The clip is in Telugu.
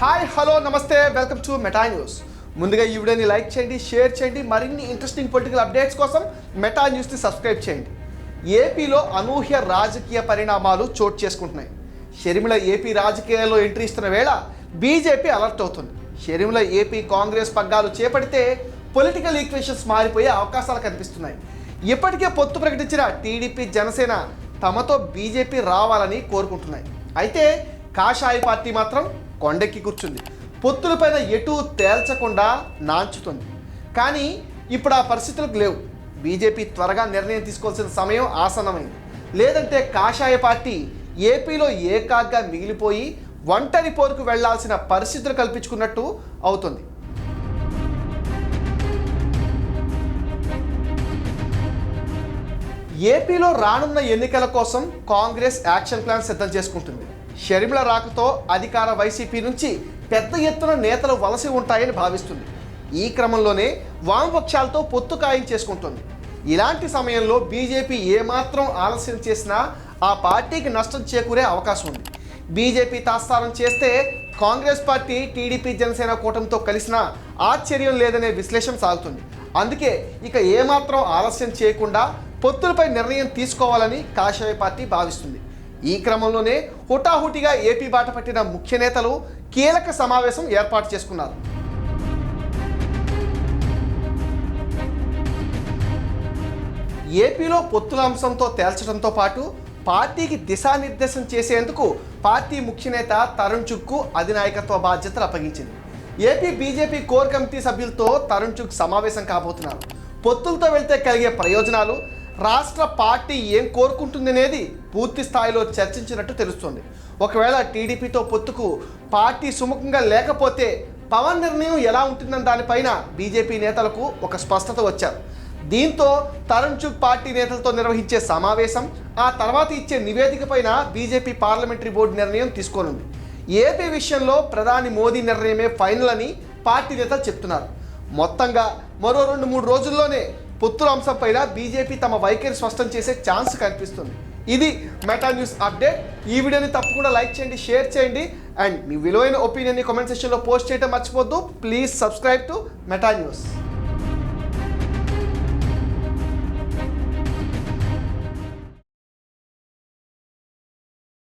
Hi hello namaste welcome to Meta news. ముందుగా ఈ వీడియోని లైక్ చేయండి షేర్ చేయండి మరిన్ని ఇంట్రెస్టింగ్ పొలిటికల్ అప్డేట్స్ కోసం మెటా న్యూస్ని సబ్స్క్రైబ్ చేయండి. ఏపీలో అనూహ్య రాజకీయ పరిణామాలు చోటు చేసుకుంటున్నాయి. షర్మిల ఏపీ రాజకీయాల్లో ఎంట్రీ ఇస్తున్న వేళ బీజేపీ అలర్ట్ అవుతుంది. షర్మిల ఏపీ కాంగ్రెస్ పగ్గాలు చేపడితే పొలిటికల్ ఈక్వేషన్స్ మారిపోయే అవకాశాలు కనిపిస్తున్నాయి. ఇప్పటికే పొత్తు ప్రకటించిన టీడీపీ జనసేన తమతో బీజేపీ రావాలని కోరుకుంటున్నాయి. అయితే కాషాయ పార్టీ మాత్రం కొండెక్కి కూర్చుంది. పొత్తులపైన ఎటూ తేల్చకుండా నాంచుతుంది. కానీ ఇప్పుడు ఆ పరిస్థితులకు లేవు. బీజేపీ త్వరగా నిర్ణయం తీసుకోవాల్సిన సమయం ఆసన్నమైంది. లేదంటే కాషాయ పార్టీ ఏపీలో ఏకాగ్గా మిగిలిపోయి ఒంటరి పోరుకు వెళ్ళాల్సిన పరిస్థితులు కల్పించుకున్నట్టు అవుతుంది. ఏపీలో రానున్న ఎన్నికల కోసం కాంగ్రెస్ యాక్షన్ ప్లాన్ సిద్ధం చేసుకుంటుంది. షర్మిల రాకతో అధికార వైసీపీ నుంచి పెద్ద ఎత్తున నేతలు వలసి ఉంటాయని భావిస్తుంది. ఈ క్రమంలోనే వామపక్షాలతో పొత్తు ఖాయం చేసుకుంటుంది. ఇలాంటి సమయంలో బీజేపీ ఏమాత్రం ఆలస్యం చేసినా ఆ పార్టీకి నష్టం చేకూరే అవకాశం ఉంది. బీజేపీ తాత్సారం చేస్తే కాంగ్రెస్ పార్టీ టీడీపీ జనసేన కూటమితో కలిసినా ఆశ్చర్యం లేదనే విశ్లేషణ సాగుతుంది. అందుకే ఇక ఏమాత్రం ఆలస్యం చేయకుండా పొత్తులపై నిర్ణయం తీసుకోవాలని కాషాయ పార్టీ భావిస్తుంది. ఈ క్రమంలోనే హుటాహుటిగా ఏపీ బాట పట్టిన ముఖ్య నేతలు కీలక సమావేశం ఏర్పాటు చేసుకున్నారు. ఏపీలో పొత్తుల అంశంతో తేల్చడంతో పాటు పార్టీకి దిశానిర్దేశం చేసేందుకు పార్టీ ముఖ్య నేత తరుణ్ చుక్కు అధినాయకత్వ బాధ్యతలు అప్పగించింది. ఏపీ బీజేపీ కోర్ కమిటీ సభ్యులతో తరుణ్ చుక్ సమావేశం కాబోతున్నారు. పొత్తులతో వెళ్తే కలిగే ప్రయోజనాలు రాష్ట్ర పార్టీ ఏం కోరుకుంటుందనేది పూర్తి స్థాయిలో చర్చించినట్టు తెలుస్తోంది. ఒకవేళ టీడీపీతో పొత్తుకు పార్టీ సుముఖంగా లేకపోతే పవన్ నిర్ణయం ఎలా ఉంటుందన్న దానిపైన బీజేపీ నేతలకు ఒక స్పష్టత వచ్చారు. దీంతో తరుణ్ చుగ్ పార్టీ నేతలతో నిర్వహించే సమావేశం ఆ తర్వాత ఇచ్చే నివేదిక పైన బీజేపీ పార్లమెంటరీ బోర్డు నిర్ణయం తీసుకోనుంది. ఏపీ విషయంలో ప్రధాని మోదీ నిర్ణయమే ఫైనల్ అని పార్టీ నేతలు చెప్తున్నారు. మొత్తంగా మరో రెండు మూడు రోజుల్లోనే పొత్తుల అంశంపైన బీజేపీ తమ వైఖరి స్పష్టం చేసే ఛాన్స్ కనిపిస్తుంది. ఇది మెటా న్యూస్ అప్డేట్. ఈ వీడియోని తప్పకుండా లైక్ చేయండి షేర్ చేయండి. అండ్ మీ విలువైన ఒపీనియన్ని కామెంట్ సెక్షన్లో పోస్ట్ చేయడం మర్చిపోద్దు please subscribe to Meta news.